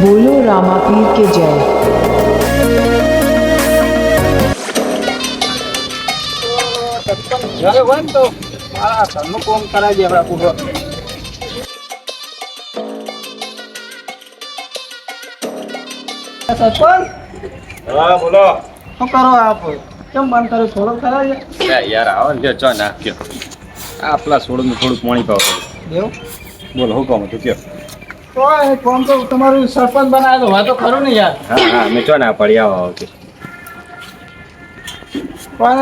બોલો રામાપીર કે જય હોય ને તો મારા ઘરનું કોમ કરાવી દે આપણા પૂરો સરપંચ હા બોલો. શું કરો આપ? કેમ બંધ કર્યું? થોડું કરાવી યાર આવો ને ચો નાખ્યો આ પેલા સોડું થોડું પાણી પાવ એવું? બોલો હું કહું તું કયો? તો એ તો તમારું સરપંચ બનાવેલો હોય તો ખરું ને યાર. હા હા મેં ચો ના પડી આવો આવો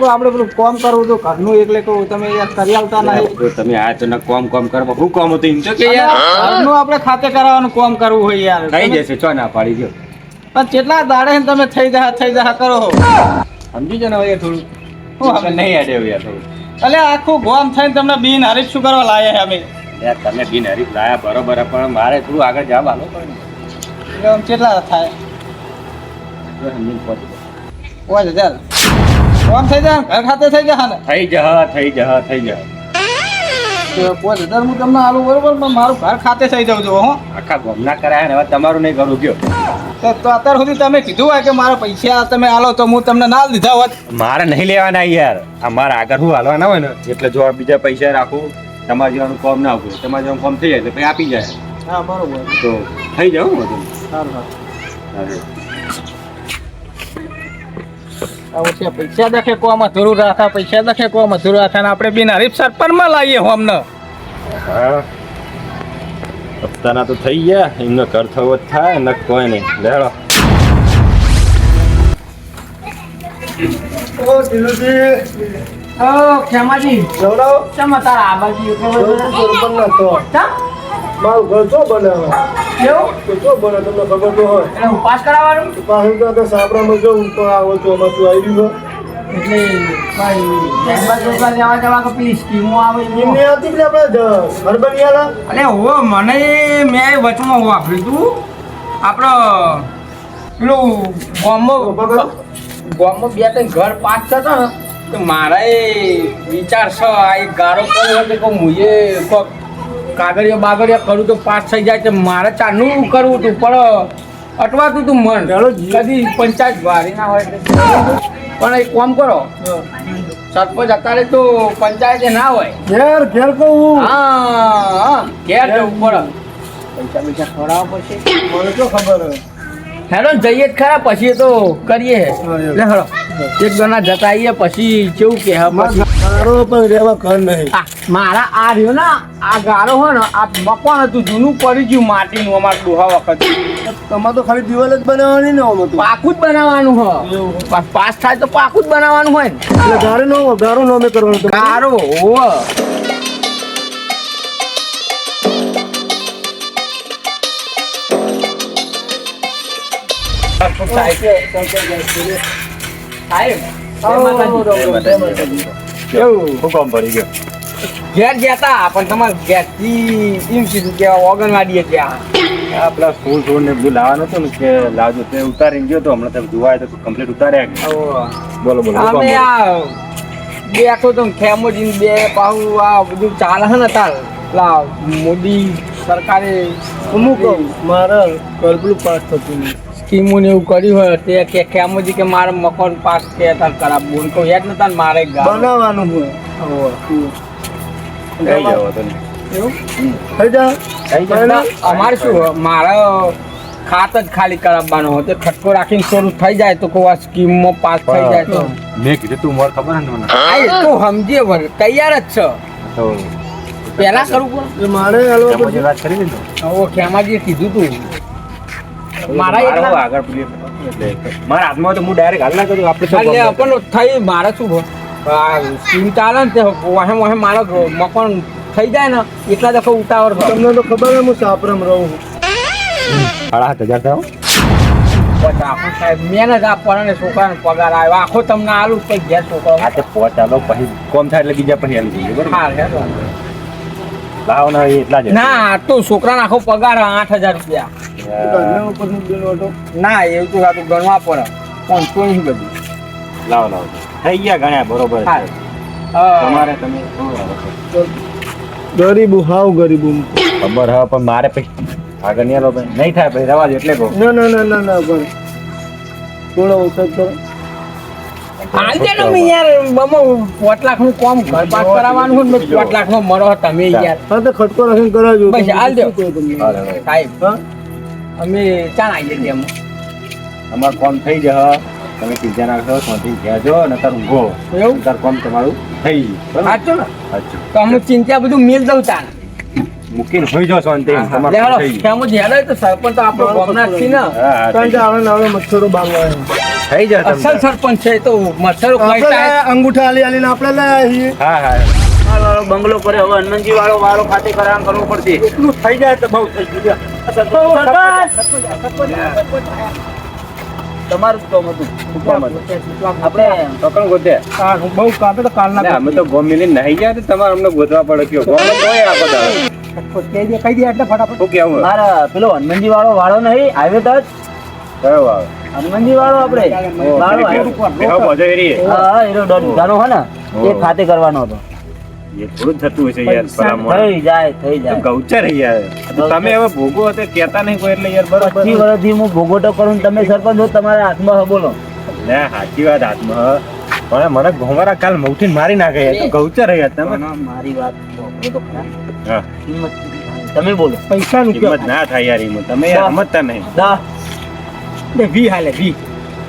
તો આપણે પેલું કામ કરવું તો ઘરનું એકલે કહું તમે યાર કરી આવતા નહીં. તમે આ તો કોમ કોમ કરવા હું કોમ હતું એમ તો કે યાર? ઘરનું આપણે ખાતે કરાવવાનું કોમ કરવું હોય યાર. થઈ જશે ચો ના પાડી ગયો. પણ કેટલા દાડે તમે થઈ જા થઈ જા કરો. સમજી જો ને હવે થોડું. હું હું નહીં અડે યાર થોડું. એટલે આખું ગોમ થઈને તમને બિન હરીફ શું કરવા લાયા અમે? યાર તમે બિન હરીફ લાયા બરોબર પણ મારે થોડું આગળ જવાબ આલો. પડે એટલે આમ કેટલા થાય? જો પાંચ હજાર. કોણ થઈ જાય? ઘર ખાતે થઈ જાય ને થઈ જા થઈ જા થઈ જા પાંચ હજાર હું તમને આલું બરોબર પણ મારું ઘર ખાતે થઈ જાઉં છું હો. આખા ગોમના કરાયા ને હવે તમારું નહીં કરું ગયો તો તો અત્યાર સુધી તમે કીધું હોય કે મારા પૈસા તમે આલો તો હું તમને ના દીધા હોત. મારે નહીં લેવાના યાર. આ મારા આગળ હું હાલવાના હોય ને એટલે જો બીજા પૈસા રાખું તમારા જેવાનું કોમ ના આવતું તમારે જેવાનું કોમ થઈ જાય તો પછી આપી જાય. હા બરોબર. તો થઈ જાવ બધું. સારું સારું. પૈસા દેખે કોમ અધૂરું રાખા પૈસા દેખે કોમાં અધૂરું રાખા ને આપણે બિન હરીફ સરપંચમાં લાવીએ હો અમને. હા. હપ્તાના તો થઈ ગયા એમનો ઘર થવો જ થાય ન કોઈ નહીં. લેડો. ઓ ખેમાજી ચમ તારા આ બાજુ મારું ઘર ચો બનાવે કેવું તો ચો બને તમને ખબર તો હોય. એટલે ઉપાસ કરાવવાનું? તો આપણે સાપરામાં જવું તો આવો તો અમારે શું આવી ગયું એટલે ભાઈ જયમાં જોવા જવા જવા પેલી સ્કીમો આવે એમને આવતી પેલી આપણે જ- ઘર બનિયાલા અરે હો મને મેં વચમાં વાપર્યું હતું આપણો પેલું ગામમાં ગામમાં બે ત્રણ ઘર પાસ થતા ને તો મારે વિચાર છે આ એક ગારો હતો કે મુજે એ કોક કાગળિયો બાગળિયો કરું તો પાસ થઈ જાય તો મારે ચાનું કરવું હતું પણ અટવાતું હતું મન. ચાલો. કદી પંચાયત વારી ના હોય પણ એક કામ કરો. સરપંચ અત્યારે તો પંચાયતે ના હોય. ઘેર ઘેર કહું. હા હા ઘેર જવું પડે. પૈસા પૈસા ખવડાવવા પડશે. મને તો ખબર હોય હેલો જઈએ જ ખરા પછી તો કરીએ. લે હેલો એક જણા જતા આવીએ પછી કેવું કે મારો પણ રહેવા ઘર નહીં. મારા આ રહ્યો ને આ ગારો હોય ને આ મકાન હતું જૂનું પડી ગયું માટીનું અમાર ડોહા વખત. તમારે તો ખાલી દિવાલ જ બનાવવાની ને આમાં પાકું જ બનાવવાનું હોય. પાસ થાય તો પાકું જ બનાવવાનું હોય ગારો ગારે નો ગારો નો અમે કરવાનું. ગારો હોવ. કેવું ગયા તા ગયો ઘેર પણ તમારે ઘેરથી એમ કીધું કે ઓગણવાડીએ ત્યાં આ પેલા ફૂલ ફૂલ ને બધું લાવવાનું હતું ને કે લાવજો તે ઉતારી ગયો તો હમણાં તમે જોવાય તો કમ્પ્લીટ ઉતાર્યા બોલો બોલો અમે આ બે આખો તો ખેમોજી બે પાહુ આ બધું ચાલે છે ને તાર મોદી સરકારે અમુક મારા ઘર પેલું પાસ થતું નહીં. સ્કીમો ને એવું કર્યું હોય તે કે ખેમોજી કે મારે મકાન પાસ કે તાર કરાવ બોન તો યાદ ને ને મારે બનાવવાનું હોય. થઈ જાવ એવું જા અમારે શું મારે ખાત જ ખાલી કરાવવાનો હોય. તો ખટકો રાખીને શરૂ થઈ જાય તો કોઈ સ્કીમમાં પાસ થઈ જાય તો. મેં કીધું તું મારે ખબર ને મને. આ એ તો સમજે વળ, તૈયાર જ છે. પહેલા કરવું પડે એ મારે જે વાત કરી દીધું ઓ ખેમાજીએ કીધું તું. મારા એટલા- આગળ મારા હાથમાં તો હું ડાયરેક્ટ હાલ આપણે આપણને થઈ મારે શું સ્કીમ ને તે વાહે વાહે મારો મકાન થઈ જાય ને એટલા દફા ઉતાવળ. તમને તો ખબર હે હું સાપરામાં રહું સાડા સાત હજાર થાવ મહેનત આપવાના ને છોકરાને પગાર આવ્યો આખો તમને આલું કંઈક ઘેર છોકરો આ તે પોચ પછી કોમ થાય એટલે બીજા પછી આવી જઈએ બરોબર? હા, હેડો. લાવો ના એટલા જ ના આ તો છોકરાને આખો પગાર આઠ હજાર રૂપિયા. નું બિલ હતો ના એવું તો આ તો ગણવા પડે. પાંચસો નહીં બધું. લાવો લાવો. થઈ ગયા ગણ્યા બરોબર. તમારે તમે? ગરીબ હાવ ગરીબ. ખબર હા પણ મારે પછી આગળ નહીં નહીં થાય ભાઈ રવા દો એટલે કહું. ના ના ના ના ના પણ થોડો વખત કરો. તમે યાર બમો પોટ લાખનું કોમ ઘર પાસ કરાવવાનું હોય ને લાખ નો મરો તમે યાર. હા તો ખટકો રાખીને કરાવજો. બસ, દો. સાહેબ અમે ચાણ અમે. અમારું કામ થઈ જશે. તમે ચિંતા ના કરો શાંતિ કહેજો નતર ઊંઘો એવું? તાર કોમ તમારું થઈ ગયું. સાચું ને? સાચું. તો અમે ચિંતા બધું મેલ દઉં તાણ. મૂકીને હોઈ જો શાંતિ. તમારું થઈ ગયું. ફેમો ઝેર હોય તો સરપંચ આપણો ગામના છે ને? કારણ કે. આવે મચ્છરો બાંધવા આવે. થઈ જાય અસલ સરપંચ છે તો મચ્છરો અંગૂઠા આલી આલીને આપણે લાયા છીએ. હા હા. વાળો બંગલો કરે હવે હનુમાનજી વાળો વાળો ખાતે કરામ કરવું પડશે. એટલું થઈ જાય તો બહુ થઈ ગયું. તમારું તો? આપણે ગોતે. બહુ કાપે તો કાલના ના, અમે તો ગોમ નાહી ગયા તો તમારે અમને ગોતવા પડે કયો? ગોમ કોઈ આપો કહી દે કહી દે એટલે ફટાફટ. શું કેવું મારા પેલો હનુમાનજી વાળો વાળો નહીં આવ્યો તો કયો આવે હનુમાનજી વાળો આપણે? વાળો. હા. હા ને એ ખાતે કરવાનો હતો. એ થોડું જ થતું હશે યાર થઈ જાય થઈ જાય. ગૌચર યાર. તો તમે હવે ભોગો હતો કહેતા નહીં કોઈ એટલે યાર બરોબર. પચીસ વર્ષથી હું કરું તમે સરપંચ હો તમારા હાથમાં હો બોલો. લે સાચી વાત હાથમાં હ. પણ મને ઘોંઘરા કાલ મૌથી મારી નાખે તો ગૌચર યાર તમે. મારી વાત તો ખરા. હા, તમે બોલો. પૈસા નું કિંમત ના થાય યાર એમાં તમે સમજતા નહીં. બે વી હાલે વી.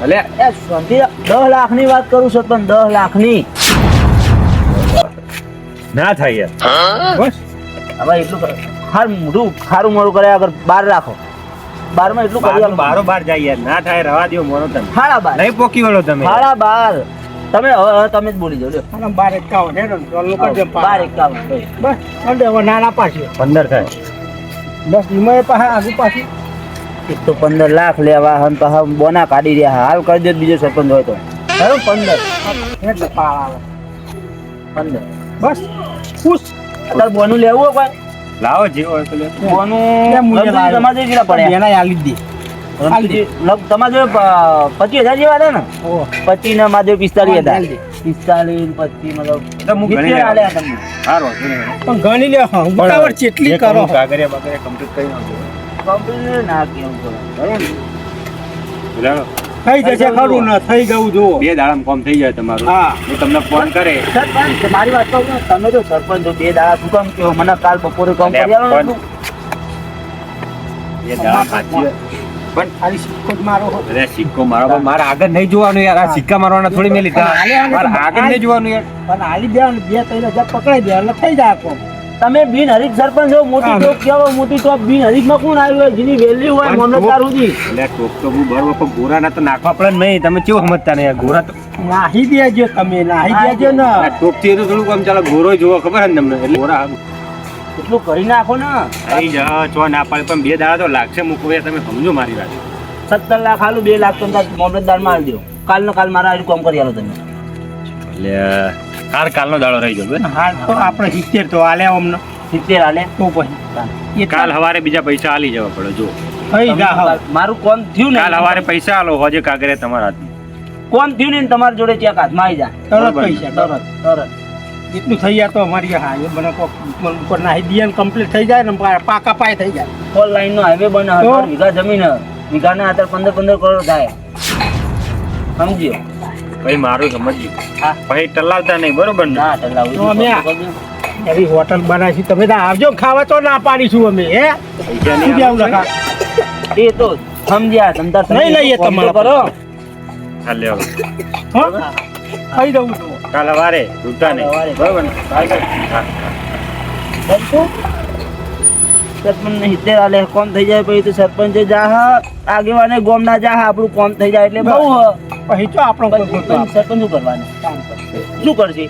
ભલે. એ શાંતિ. દસ લાખની વાત કરું સરપંચ દસ લાખની ના થાય યાર. બસ. હવે એટલું કરો. મોટું મોઢું ખારું મોડું કરે આગળ બાર રાખો. બારમાં એટલું કરી બાર બારો જાય યાર. ના થાય રવા દો મોનો તમે સાડા બાર. નહીં પોકી વળો તમે. સાડા બાર. તમે હવે હવે તમે જ બોલી જાવ લ્યો. બાર એકાવન હે બાર એકાવન. બસ હવે નાના પાછી પંદર થાય. બસ એમાં પાછા આગુ પાછી. એક તો પંદર લાખ લેવા હન પાછા બોના કાઢી રહ્યા હાલ કરી દે બીજો સરપંચ હોય તો. બરાબર પંદર? એટલે પાળ આવે. પંદર. બસ ખુશ. અત્યારે બોનું લેવું હોય કોઈ? લાવો જે હોય તો. બોનું? તમારે જેટલા પડ્યા. એના આલી દે. તમારે પચીસ હજાર જેવા હતા ને? પચીસ ને મારે પિસ્તાલીસ હતા પિસ્તાલીસ પચીસ મતલબ તો હું. પણ ગણી લે ઉતાવળ ચેટલી કરો. કરું કાગળિયા બાગળિયા કરી નાખજો. કમ્પ્લીટ ના કેવું બરાબર થઈ જશે ખરું ને? થઈ જવું જુઓ. બે દાડામાં કોમ થઈ જાય તમારું. હા. હું તમને ફોન કરે. સરપંચ મારી વાત કહું તમે જો સરપંચ છો બે દાડા શું કામ કહો? મને કાલ બપોરે કામ કરી આલો ને. બે દાડા સાચી પણ ખાલી સિક્કો જ મારો અરે સિક્કો મારો પણ મારે આગળ નહીં જોવાનું યાર. આ સિક્કા મારવાના થોડી મેં લીધા. આગળ નહીં જોવાનું યાર. પણ હાલી દે ને બે ત્રણ હજાર પકડાઈ દે એટલે થઈ જાય કોમ. તમે બિન હરીફ સરપંચ છો મોટી. ટોપ કેવો મોટી ટોપ બિન હરીફમાં કોણ આવ્યું હોય? જેની વેલ્યુ હોય મોનોતાર સુધી. એટલે ટોપ તો હું બરોબર પણ ગોરા ના તો નાખવા પડે નહીં. તમે કેવું સમજતા નહીં ગોરા તો? નાહી દેજો તમે નાહી દેજો ને. ટોપથી તો થોડું આમ ચાલો ગોરો જોવો ખબર ને તમને? એટલે ગોરા એટલું કરી નાખો ને. આવી જા ચો ના પાડે પણ બે દાડા તો લાગશે મૂકવું યાર તમે સમજો મારી વાત. સત્તર લાખ હાલું બે લાખ તો મોમલતદારમાં આવી દો કાલ નો કાલ મારા કામ કરી આલો તમે. એટલે હાર કાલનો દાડો રહી જશે હાલ તો આપણે સિત્તેર તો હાલે અમને સિત્તેર હાલે તો પછી એ કાલ હવારે બીજા પૈસા આલી જવા પડે જો મારું કોમ થયું ને કાલ હવારે પૈસા આલો હોજે કાગરે તમારા હાથમાં. કોમ થયું ને તમારા જોડે ચેક હાથમાં આવી જાય તરત પૈસા તરત તરત. એટલું થઈ જાય તો અમારી હા એ મને ઉપર ને કમ્પ્લીટ થઈ જાય ને પાકા પાય થઈ જાય. ફોર લાઈન નો હાઈવે બને હજાર વીઘા જમીન વીઘાના આધાર પંદર પંદર કરોડ થાય. સમજ્યો? ભાઈ મારું સમજ્યું હા. ભાઈ ટલાવતા નહીં બરોબર ને? ટલાવું અમે એવી હોટલ બનાવી તમે તો આવજો ખાવા તો ના પાડીશું અમે હે? શું લખા એ તો સમજ્યા તમતાર નહીં લઈએ તમારો કરો. હાલે લેવો. હા? ખાઈ દઉં કાલે વારે રૂટા નહીં બરોબર ને? હા. સરપંચ ને આલે કોમ થઈ જાય પછી તો સરપંચ જા આગેવાને ગોમ ના જા આપણું કોમ થઈ જાય એટલે બહુ હ. પછી તો આપણો સરપંચ શું કરવાનું? શું કરશે?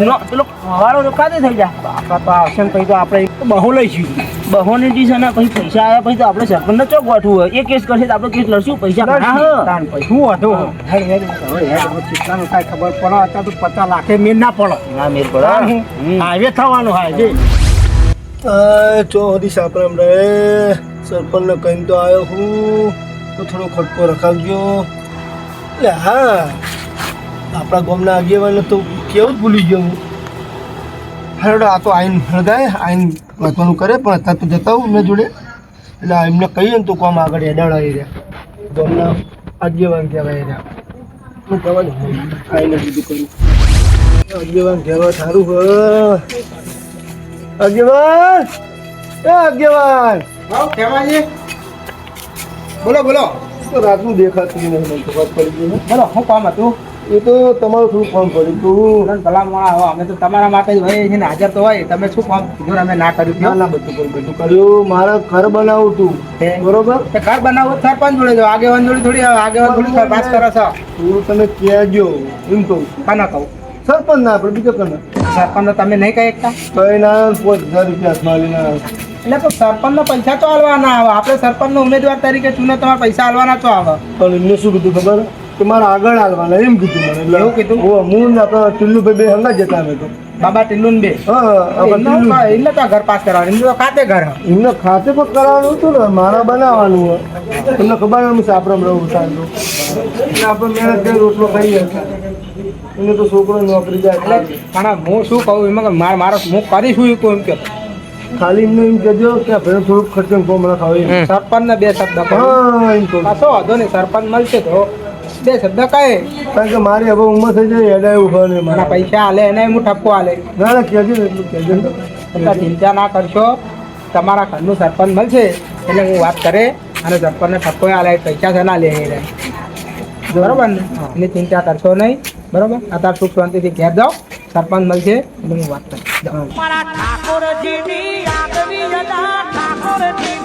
નો- પેલો વાળો તો થઈ આપણા તો આવશે ને પછી તો આપણે બહુ લઈશું બહોની ડીશ ને પછી પૈસા આવ્યા પછી તો આપણે સરપંચ ચોક ગોઠવું હોય. એ કેસ કરશે તો આપણે કેસ લડશું પૈસા શું હતો ખબર પડે તો પચાસ લાખે મેર ના પડે. ના મેર પડે. હાઈવે થવાનું હાઈવે ચો હરી સાપરામ રે સરપંચને કહીને તો આવ્યો હું, તો થોડો ખટકો રખાવજો. એટલે હા, આપણા ગામના આગેવાને તો કેવું જ ભૂલી ગયો હું. હરડો આ તો આઈન હળગાય, આઈન વાંચવાનું કરે, પણ અત્યારે તો જતા હું મેં જોડે. એટલે આ એમને કહીએ ને તો કોમ આગળ એડાડા એ રહ્યા. ગામના આગેવાન કહેવાય રહ્યા. હું કહેવા ને આઈને બીજું કર્યું આગેવાન કહેવા સારું હ આગેવાન એ આગેવાન બોલો બોલો. તો રાતનું દેખાતું નહીં મને ખબર પડી ગઈ બોલો શું કામ હતું? એ તો તમારું થોડું ફોન પડ્યું તું ભલા મોણા હો અમે તો તમારા માટે જ હોય છે હાજર તો હોય. તમે શું કામ કીધું અમે ના કર્યું? ના ના બધું કર્યું બધું કર્યું. મારે ઘર બનાવું તું. હે. બરોબર? તે ઘર બનાવો સરપંચ જોડે જો આગેવાન જોડે થોડી આવે. આગેવાન થોડી પાસ કરો છો. થોડું તમે કહેજો એમ કહું કાના કહું. સરપંચ ના આપણે બીજો કોણ સરપંચ તમે નહીં કહી શકતા? કઈ ના પાંચ હજાર રૂપિયા હાથમાં લઈને એટલે તો સરપંચ નો પૈસા તો આલવાના આવે. આપણે સરપંચ નો ઉમેદવાર તરીકે ચૂનો તમારે પૈસા આલવાના તો આવે. પણ એમને શું કીધું ખબર? કે મારે આગળ હાલવાના એમ કીધું મને. એટલે એવું કીધું? હું હું ને આપણા ટિલ્લુભાઈ બે હંગા જતા અમે તો. બાબા ટિલ્લુન બે? હા આપણા એમને તો- ઘર પાસ કરાવવાનું એમને તો ખાતે ઘર. એમને ખાતે પણ કરાવવાનું હતું ને મારા બનાવવાનું હોય. એમને ખબર ને સાપરામ રહું સાંજનું. એટલે આપણે મહેનત કરી રોટલો ખાઈએ. એને તો છોકરો નોકરી જાય એટલે પણ હું શું કહું? એમાં માર મારો હું કરીશું એ કહું એમ કે? ખાલી એમને એમ કહેજો કે ભાઈ થોડુંક ખર્ચો કોમ રખાવ એમ. સરપંચ ને બે શબ્દ કશો વાંધો નહીં સરપંચ મળશે તો. બે શબ્દ કહે. કારણ કે મારી હવે ઉંમર થઈ જાય એડા એવું હોય ને મારા. પૈસા હાલે એને હું ઠપકો હાલે ના ના કહેજો એટલું કહેજો એટલે ચિંતા ના કરશો. તમારા ઘરનું સરપંચ મળશે એટલે હું વાત કરે અને સરપંચને ઠપકો હાલે પૈસા છે ના લે રહે. ને? એની ચિંતા કરશો નહીં. બરોબર? તાર સુખ શાંતિથી ઘેર જાઓ. સરપંચ મળશે, એટલે હું વાત કરીશ. મારા ઠાકોરજીની આગવી અદા ઠાકોરજીની